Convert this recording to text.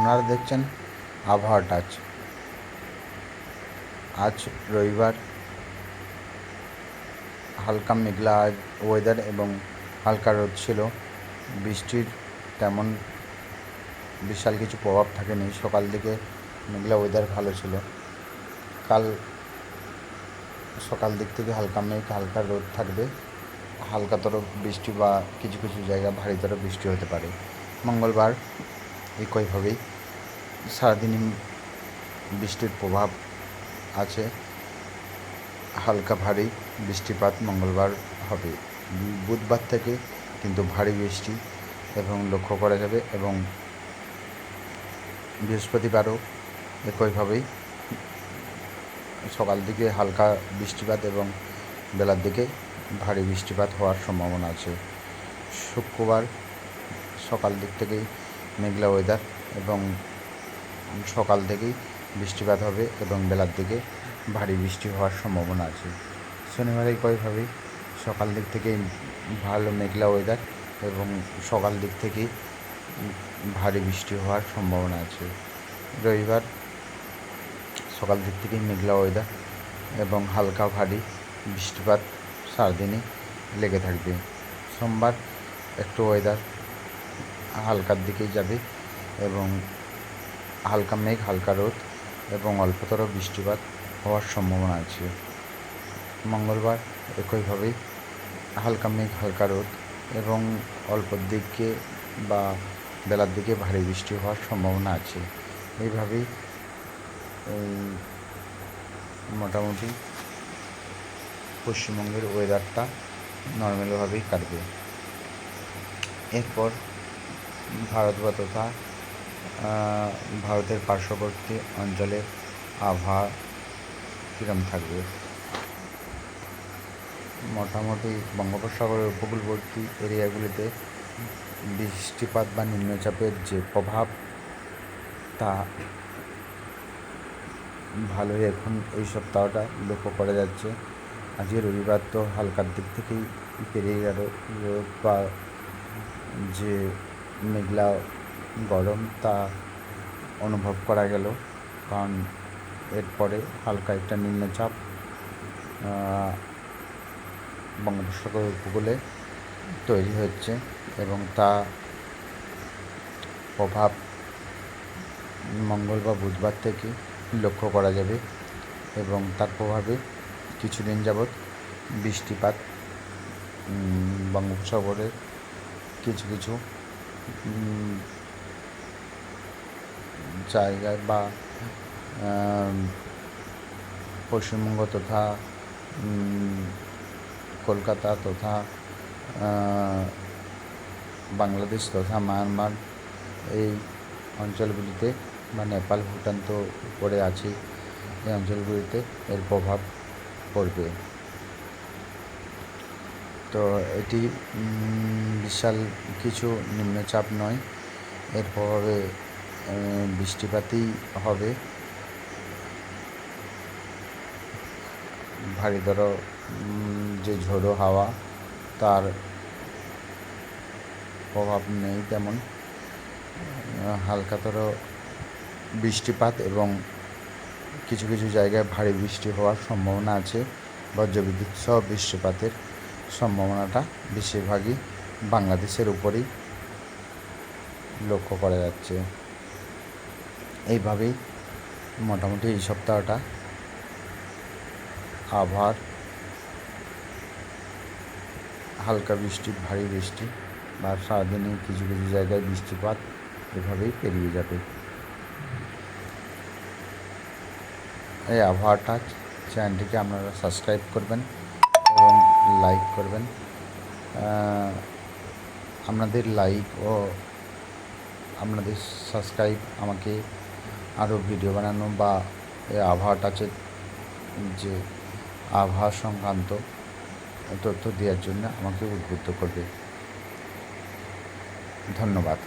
আপনারা দেখছেন আবহাওয়া টাচ। আজ রবিবার, হালকা মেঘলা ওয়েদার এবং হালকা রোদ ছিল। বৃষ্টির তেমন বিশাল কিছু প্রভাব থাকেনি। সকাল দিকে মেঘলা ওয়েদার ভালো ছিল। কাল সকাল দিক থেকে হালকা মেঘ, হালকা রোদ থাকবে। হালকাতর বৃষ্টি বা কিছু কিছু জায়গায় ভারীতর বৃষ্টি হতে পারে। মঙ্গলবার একইভাবেই সারাদিনই বৃষ্টির প্রভাব আছে। হালকা ভারী বৃষ্টিপাত মঙ্গলবার হবে। বুধবার থেকে কিন্তু ভারী বৃষ্টি এবং লক্ষ্য করা যাবে এবং বৃহস্পতিবারও একইভাবেই সকাল দিকে হালকা বৃষ্টিপাত এবং বেলার দিকে ভারী বৃষ্টিপাত হওয়ার সম্ভাবনা আছে। শুক্রবার সকাল দিক থেকেই মেঘলা ওয়েদার এবং সকাল থেকেই বৃষ্টিপাত হবে এবং বেলার দিকে ভারী বৃষ্টি হওয়ার সম্ভাবনা আছে। শনিবারে কয়েকভাবেই সকাল দিক থেকেই ভালো মেঘলা ওয়েদার এবং সকাল দিক থেকেই ভারী বৃষ্টি হওয়ার সম্ভাবনা আছে। রবিবার সকাল দিক থেকেই মেঘলা ওয়েদার এবং হালকা ভারী বৃষ্টিপাত সারাদিনই লেগে থাকবে। সোমবার একটু ওয়েদার হালকার দিকেই যাবে এবং হালকা মেঘ, হালকা রোদ এবং অল্পতর বৃষ্টিপাত হওয়ার সম্ভাবনা আছে। মঙ্গলবার একইভাবেই হালকা মেঘ, হালকা রোদ এবং অল্পর দিকে বা বেলার দিকে ভারী বৃষ্টি হওয়ার সম্ভাবনা আছে। এইভাবেই এই মোটামুটি পশ্চিমবঙ্গের ওয়েদারটা নর্মালভাবেই কাটবে। এরপর ভারত বা তথা ভারতের পার্শ্ববর্তী অঞ্চলের আবহাওয়া কীরকম থাকবে? মোটামুটি বঙ্গোপসাগরের উপকূলবর্তী এরিয়াগুলিতে বৃষ্টিপাত বা নিম্নচাপের যে প্রভাব, তা ভালোই এখন এই সপ্তাহটা লক্ষ্য করা যাচ্ছে। আজকে রবিবার তো হালকার দিক থেকেই পেরিয়ে গেল। বা যে মেঘলা গরম তা অনুভব করা গেল। কারণ এরপরে হালকা একটা নিম্নচাপ বঙ্গোপসাগর উপকূলে তৈরি হচ্ছে এবং তা প্রভাব মঙ্গল বা বুধবার থেকে লক্ষ্য করা যাবে এবং তার প্রভাবে কিছুদিন যাবৎ বৃষ্টিপাত বঙ্গোপসাগরের কিছু কিছু জায়গায় বা পশ্চিমবঙ্গ তথা কলকাতা তথা বাংলাদেশ তথা মায়ানমার এই অঞ্চলগুলিতে বা নেপাল ভুটান তো উপরে আছে এই অঞ্চলগুলিতে এর প্রভাব পড়বে। তো এটি বিশাল কিছু নিম্নচাপ নয়। এর প্রভাবে বৃষ্টিপাতই হবে। ভারীতর যে ঝোড়ো হাওয়া, তার প্রভাব নেই তেমন। হালকাতর বৃষ্টিপাত এবং কিছু কিছু জায়গায় ভারী বৃষ্টি হওয়ার সম্ভাবনা আছে। বজ্রবিদ্যুৎ সহ বৃষ্টিপাতের সম্ভাবনাটা বেশিরভাগই বাংলাদেশের উপরেই লক্ষ্য করা যাচ্ছে। এইভাবেই মোটামুটি এই সপ্তাহটা আবহাওয়ার হালকা বৃষ্টি, ভারী বৃষ্টি বা সারাদিনে কিছু কিছু জায়গায় বৃষ্টিপাত এভাবেই পেরিয়ে যাবে। এই আবহাওয়াটা চ্যানেলটিকে আপনারা সাবস্ক্রাইব করবেন। লাইক করবেন। আপনাদের লাইক ও আপনাদের সাবস্ক্রাইব আমাকে আরও ভিডিও বানানো বা আবহাওয়া টাচের যে আবহাওয়া সংক্রান্ত তথ্য দেওয়ার জন্য আমাকে উদ্বুদ্ধ করবে। ধন্যবাদ।